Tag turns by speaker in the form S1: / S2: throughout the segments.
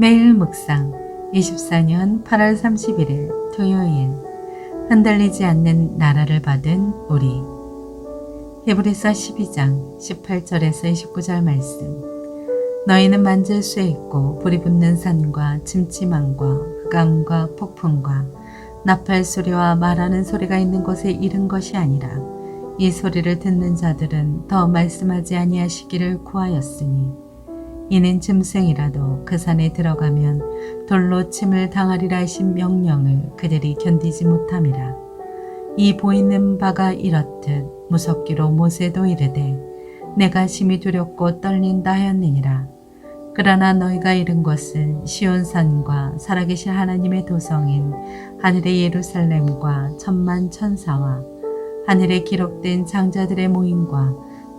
S1: 매일 묵상 24년 8월 31일 토요일. 흔들리지 않는 나라를 받은 우리. 히브리서 12장 18절에서 29절 말씀. 너희는 만질 수 있고 불이 붙는 산과 침침함과 흑암과 폭풍과 나팔 소리와 말하는 소리가 있는 곳에 이른 것이 아니라 이 소리를 듣는 자들은 더 말씀하지 아니하시기를 구하였으니 이는 짐승이라도 그 산에 들어가면 돌로 침을 당하리라 하신 명령을 그들이 견디지 못함이라. 이 보이는 바가 이렇듯 무섭기로 모세도 이르되 내가 심히 두렵고 떨린다 하였느니라. 그러나 너희가 이른 것은 시온산과 살아계신 하나님의 도성인 하늘의 예루살렘과 천만 천사와 하늘에 기록된 장자들의 모임과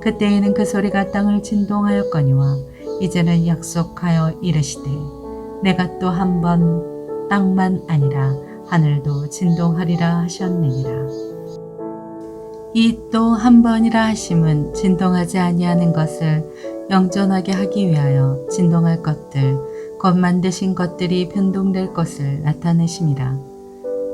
S1: 그때에는 그 소리가 땅을 진동하였거니와 이제는 약속하여 이르시되 내가 또 한 번 땅만 아니라 하늘도 진동하리라 하셨느니라. 이 또 한 번이라 하심은 진동하지 아니하는 것을 영존하게 하기 위하여 진동할 것들 곧 만드신 것들이 변동될 것을 나타내심이라.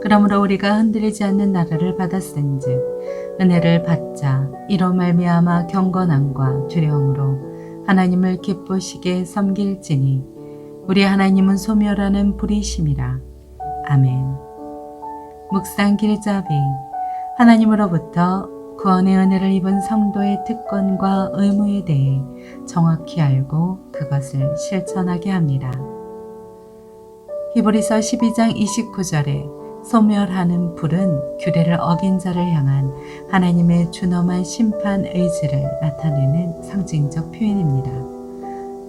S1: 그러므로 우리가 흔들리지 않는 나라를 받았은즉 은혜를 받자 이로 말미암아 경건함과 두려움으로 하나님을 기쁘시게 섬길지니 우리 하나님은 소멸하는 불이심이라. 아멘. 묵상 길잡이 하나님으로부터 구원의 은혜를 입은 성도의 특권과 의무에 대해 정확히 알고 그것을 실천하게 합니다. 히브리서 12장 29절에 소멸하는 불은 규례를 어긴 자를 향한 하나님의 준엄한 심판 의지를 나타내는 상징적 표현입니다.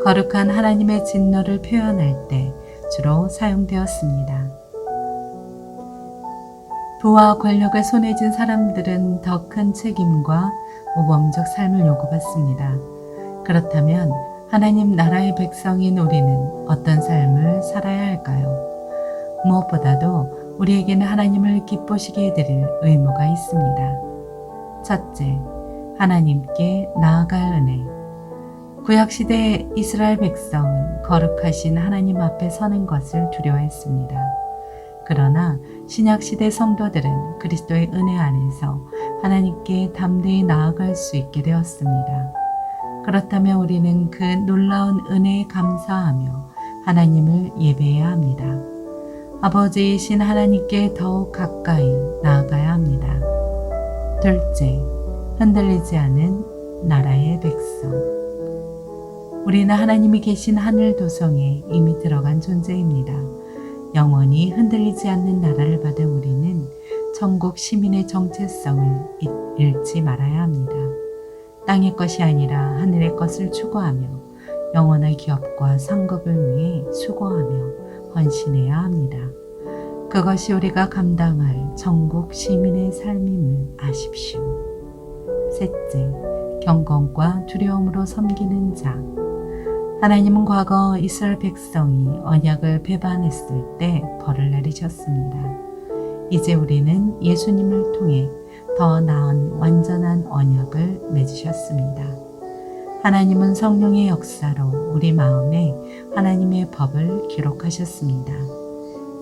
S1: 거룩한 하나님의 진노를 표현할 때 주로 사용되었습니다. 부와 권력을 손에 쥔 사람들은 더 큰 책임과 모범적 삶을 요구받습니다. 그렇다면 하나님 나라의 백성인 우리는 어떤 삶을 살아야 할까요? 무엇보다도 우리에게는 하나님을 기쁘시게 해드릴 의무가 있습니다. 첫째, 하나님께 나아갈 은혜. 구약시대 이스라엘 백성은 거룩하신 하나님 앞에 서는 것을 두려워했습니다. 그러나 신약시대 성도들은 그리스도의 은혜 안에서 하나님께 담대히 나아갈 수 있게 되었습니다. 그렇다면 우리는 그 놀라운 은혜에 감사하며 하나님을 예배해야 합니다. 아버지이신 하나님께 더욱 가까이 나아가야 합니다. 둘째, 흔들리지 않은 나라의 백성. 우리는 하나님이 계신 하늘 도성에 이미 들어간 존재입니다. 영원히 흔들리지 않는 나라를 받은 우리는 천국 시민의 정체성을 잃지 말아야 합니다. 땅의 것이 아니라 하늘의 것을 추구하며 영원한 기업과 상급을 위해 수고하며 헌신해야 합니다. 그것이 우리가 감당할 천국 시민의 삶임을 아십시오. 셋째, 경건과 두려움으로 섬기는 자. 하나님은 과거 이스라엘 백성이 언약을 배반했을 때 벌을 내리셨습니다. 이제 우리는 예수님을 통해 더 나은 완전한 언약을 맺으셨습니다. 하나님은 성령의 역사로 우리 마음에 하나님의 법을 기록하셨습니다.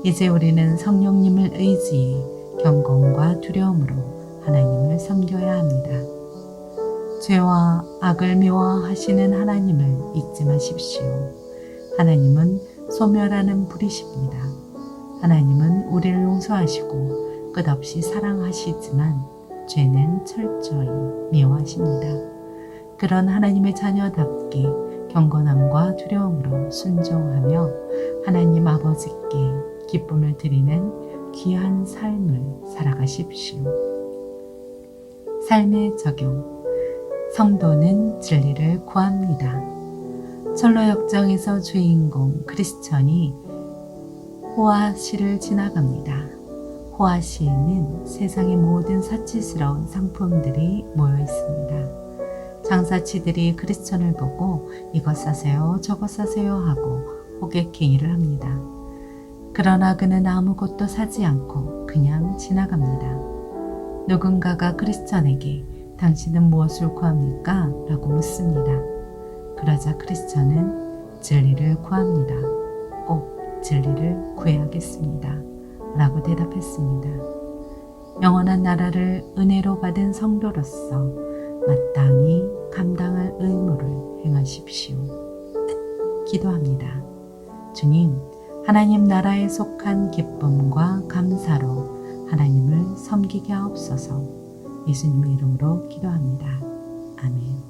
S1: 이제 우리는 성령님을 의지해 경건과 두려움으로 하나님을 섬겨야 합니다. 죄와 악을 미워하시는 하나님을 잊지 마십시오. 하나님은 소멸하는 불이십니다. 하나님은 우리를 용서하시고 끝없이 사랑하시지만 죄는 철저히 미워하십니다. 그런 하나님의 자녀답게 경건함과 두려움으로 순종하며 하나님 아버지께 기쁨을 드리는 귀한 삶을 살아가십시오. 삶의 적용 성도는 진리를 구합니다. 철로 역정에서 주인공 크리스천이 호아시를 지나갑니다. 호아시에는 세상의 모든 사치스러운 상품들이 모여 있습니다. 장사치들이 크리스천을 보고 이것 사세요, 저것 사세요 하고 호객행위를 합니다. 그러나 그는 아무것도 사지 않고 그냥 지나갑니다. 누군가가 크리스천에게 당신은 무엇을 구합니까? 라고 묻습니다. 그러자 크리스천은 진리를 구합니다. 꼭 진리를 구해야겠습니다. 라고 대답했습니다. 영원한 나라를 은혜로 받은 성도로서 마땅히 감당할 의무를 행하십시오. 기도합니다. 주님, 하나님 나라에 속한 기쁨과 감사로 하나님을 섬기게 하옵소서 예수님의 이름으로 기도합니다. 아멘.